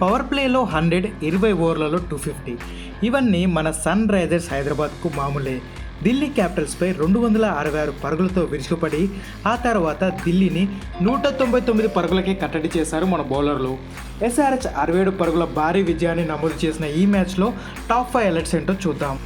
Power ప్లేలో hundred ఇరవై ఓవర్లలో టూ ఫిఫ్టీ. ఇవన్నీ మన సన్ రైజర్స్ హైదరాబాద్కు మామూలే. ఢిల్లీ క్యాపిటల్స్పై రెండు వందల అరవై ఆరు పరుగులతో విరుచుకుపడి ఆ తర్వాత ఢిల్లీని నూట తొంభై తొమ్మిది పరుగులకే కట్టడి చేశారు మన బౌలర్లు. ఎస్ఆర్హెచ్ అరవై ఏడు పరుగుల భారీ విజయాన్ని నమోదు చేసిన ఈ మ్యాచ్లో టాప్ ఫైవ్ అలర్ట్స్ ఏంటో చూద్దాం.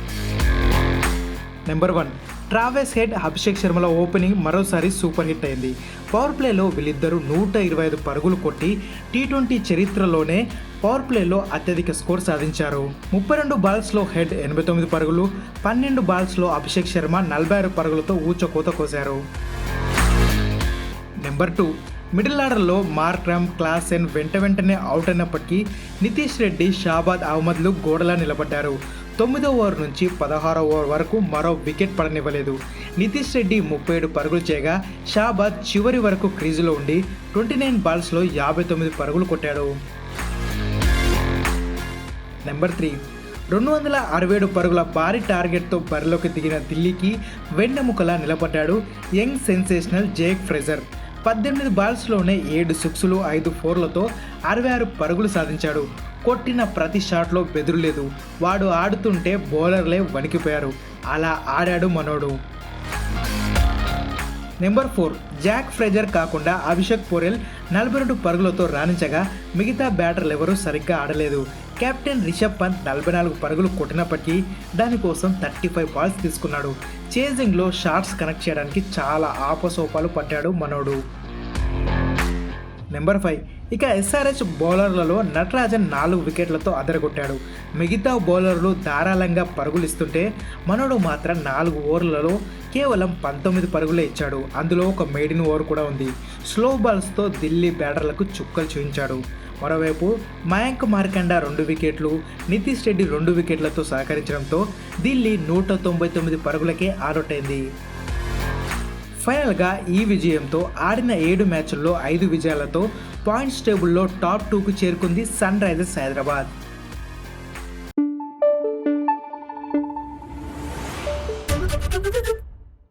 Number one Travis Head Abhishek శర్మల opening మరోసారి సూపర్ హిట్ అయింది. పవర్ ప్లేలో వీళ్ళిద్దరూ నూట ఇరవై ఐదు పరుగులు కొట్టి టీ ట్వంటీ చరిత్రలోనే పవర్ ప్లేలో అత్యధిక స్కోర్ సాధించారు. ముప్పై రెండు బాల్స్లో హెడ్ ఎనభై తొమ్మిది పరుగులు పన్నెండు బాల్స్లో అభిషేక్ శర్మ నలభై ఆరు పరుగులతో ఊచకోత కోశారు నెంబర్ టూ మిడిల్ ఆర్డర్లో మార్క్రమ్ క్లాసెన్ వెంట వెంటనే అవుట్ అయినప్పటికీ నితీష్ రెడ్డి షాబాద్ అహ్మద్లు గోడలా నిలబడ్డారు. తొమ్మిదో ఓవర్ నుంచి పదహారో ఓవర్ వరకు మరో వికెట్ పడనివ్వలేదు. నితీష్ రెడ్డి ముప్పై ఏడు పరుగులు చేయగా షాబాద్ చివరి వరకు క్రీజులో ఉండి ట్వంటీ నైన్ బాల్స్లో యాభై తొమ్మిది పరుగులు కొట్టాడు. Number three. రెండు వందల అరవై ఏడు పరుగుల భారీ టార్గెట్తో బరిలోకి దిగిన ఢిల్లీకి వెన్నెముకలా నిలబడ్డాడు యంగ్ సెన్సేషనల్ జేక్ ఫ్రెజర్. పద్దెనిమిది బాల్స్లోనే ఏడు సిక్స్లు ఐదు ఫోర్లతో అరవై ఆరు పరుగులు సాధించాడు. కొట్టిన ప్రతి షాట్లో బెదిరలేదు. వాడు ఆడుతుంటే బౌలర్లే వణికిపోయారు. అలా ఆడాడు మనోడు. నెంబర్ ఫోర్ జాక్ ఫ్రెజర్ కాకుండా అభిషేక్ పోరెల్ నలభై రెండు పరుగులతో రాణించగా మిగతా బ్యాటర్లు ఎవరూ సరిగ్గా ఆడలేదు. కెప్టెన్ రిషబ్ పంత్ నలభై నాలుగు పరుగులు కొట్టినప్పటికీ దానికోసం థర్టీ ఫైవ్ బాల్స్ తీసుకున్నాడు. చేజింగ్లో షార్ట్స్ కనెక్ట్ చేయడానికి చాలా ఆపసోపాలు పట్టాడు మనోడు. నెంబర్ ఫైవ్ ఇక ఎస్ఆర్హెచ్ బౌలర్లలో నటరాజన్ నాలుగు వికెట్లతో అదరగొట్టాడు. మిగతా బౌలర్లు ధారాళంగా పరుగులిస్తుంటే మనోడు మాత్రం నాలుగు ఓవర్లలో కేవలం పంతొమ్మిది పరుగులే ఇచ్చాడు. అందులో ఒక మెయిడిన్ ఓవర్ కూడా ఉంది. స్లో బాల్స్తో ఢిల్లీ బ్యాటర్లకు చుక్కలు చూపించాడు. మరోవైపు మయాంక్ మార్కండ రెండు వికెట్లు నితీష్ రెడ్డి రెండు వికెట్లతో సహకరించడంతో ఢిల్లీ నూట తొంభై తొమ్మిది పరుగులకే ఆడౌట్ అయింది. ఫైనల్గా ఈ విజయంతో ఆడిన ఏడు మ్యాచ్ల్లో ఐదు విజయాలతో పాయింట్స్ టేబుల్లో టాప్ టూకు చేరుకుంది సన్ రైజర్స్ హైదరాబాద్.